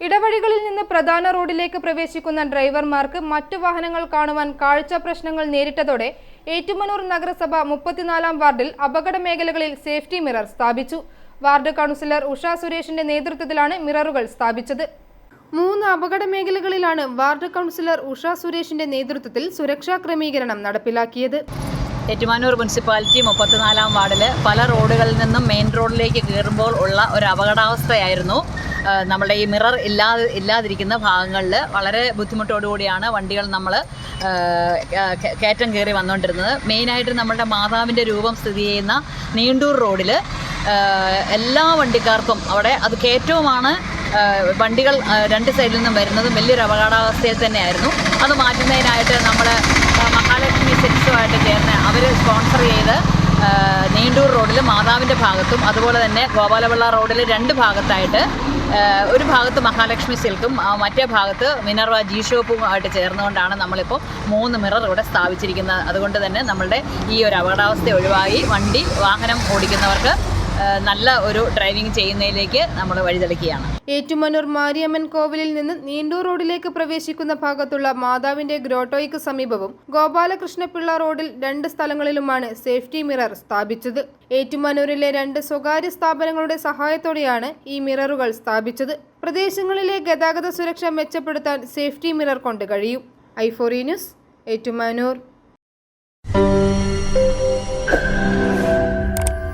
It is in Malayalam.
ഇടവഴികളിൽ നിന്ന് പ്രധാന റോഡിലേക്ക് പ്രവേശിക്കുന്ന ഡ്രൈവർമാർക്ക് മറ്റു വാഹനങ്ങൾ കാണുവാൻ കാഴ്ച പ്രശ്നങ്ങൾ നേരിട്ടതോടെ ഏറ്റുമനൂർ നഗരസഭ മുപ്പത്തിനാലാം വാർഡിൽ അപകട മേഖലകളിൽ സേഫ്റ്റി മിറർ സ്ഥാപിച്ചു. വാർഡ് കൗൺസിലർ ഉഷ സുരേഷിന്റെ നേതൃത്വത്തിലാണ് മിററുകൾ സ്ഥാപിച്ചത്. മൂന്ന് അപകട മേഖലകളിലാണ് വാർഡ് കൗൺസിലർ ഉഷ സുരേഷിന്റെ നേതൃത്വത്തിൽ സുരക്ഷാ ക്രമീകരണം നടപ്പിലാക്കിയത്. ഏറ്റുമാനൂർ മുനിസിപ്പാലിറ്റി മുപ്പത്തിനാലാം വാർഡിൽ പല റോഡുകളിൽ നിന്നും മെയിൻ റോഡിലേക്ക് കയറുമ്പോൾ ഉള്ള ഒരു അപകടാവസ്ഥയായിരുന്നു. നമ്മുടെ ഈ മിറർ ഇല്ലാതെ ഇല്ലാതിരിക്കുന്ന ഭാഗങ്ങളിൽ വളരെ ബുദ്ധിമുട്ടോടുകൂടിയാണ് വണ്ടികൾ നമ്മൾ കയറ്റം കയറി വന്നുകൊണ്ടിരുന്നത് മെയിനായിട്ട് നമ്മുടെ മാതാവിന്റെ രൂപം സ്ഥിതി ചെയ്യുന്ന നീണ്ടൂർ റോഡിൽ എല്ലാ വണ്ടിക്കാർക്കും അവിടെ അത് കയറ്റവുമാണ് വണ്ടികൾ രണ്ട് സൈഡിൽ നിന്നും വരുന്നതും വലിയൊരു അപകടാവസ്ഥയിൽ തന്നെയായിരുന്നു. അത് മാറ്റുന്നതിനായിട്ട് നമ്മൾ മഹാലക്ഷ്മി സെറ്റ്സുമായിട്ട് ചേർന്ന് അവർ സ്പോൺസർ ചെയ്ത് നീണ്ടൂർ റോഡിൽ മാതാവിന്റെ ഭാഗത്തും അതുപോലെ തന്നെ ഗോപാലപിള്ള റോഡിൽ രണ്ട് ഭാഗത്തായിട്ട് ഒരു ഭാഗത്ത് മഹാലക്ഷ്മി സിൽക്കും മറ്റേ ഭാഗത്ത് മിനർവ ജി ഷോപ്പുമായിട്ട് ചേർന്നുകൊണ്ടാണ് നമ്മളിപ്പോൾ മൂന്ന് മിറർ ഇവിടെ സ്ഥാപിച്ചിരിക്കുന്നത്. അതുകൊണ്ട് തന്നെ നമ്മളുടെ ഈ ഒരു അപകടാവസ്ഥ ഒഴിവായി വണ്ടി വാഹനം ഓടിക്കുന്നവർക്ക് നല്ല ഒരു ഡ്രൈവിംഗ് ചെയ്യുന്നതിലേക്ക് നമ്മൾ വഴിതെളിക്കുകയാണ്. ഏറ്റുമാനൂർ മാരിയമ്മൻ കോവിലിൽ നിന്ന് നീണ്ടൂർ റോഡിലേക്ക് പ്രവേശിക്കുന്ന ഭാഗത്തുള്ള മാതാവിന്റെ ഗ്രോട്ടോയ്ക്ക് സമീപവും ഗോപാലകൃഷ്ണപിള്ള റോഡിൽ രണ്ട് സ്ഥലങ്ങളിലുമാണ് സേഫ്റ്റി മിറർ സ്ഥാപിച്ചത്. ഏറ്റുമാനൂരിലെ രണ്ട് സ്വകാര്യ സ്ഥാപനങ്ങളുടെ സഹായത്തോടെയാണ് ഈ മിററുകൾ സ്ഥാപിച്ചത്. പ്രദേശങ്ങളിലെ ഗതാഗത സുരക്ഷ മെച്ചപ്പെടുത്താൻ സേഫ്റ്റി മിറർ കൊണ്ട് കഴിയും. ഐഫോറി ന്യൂസ് ഏറ്റുമാനൂർ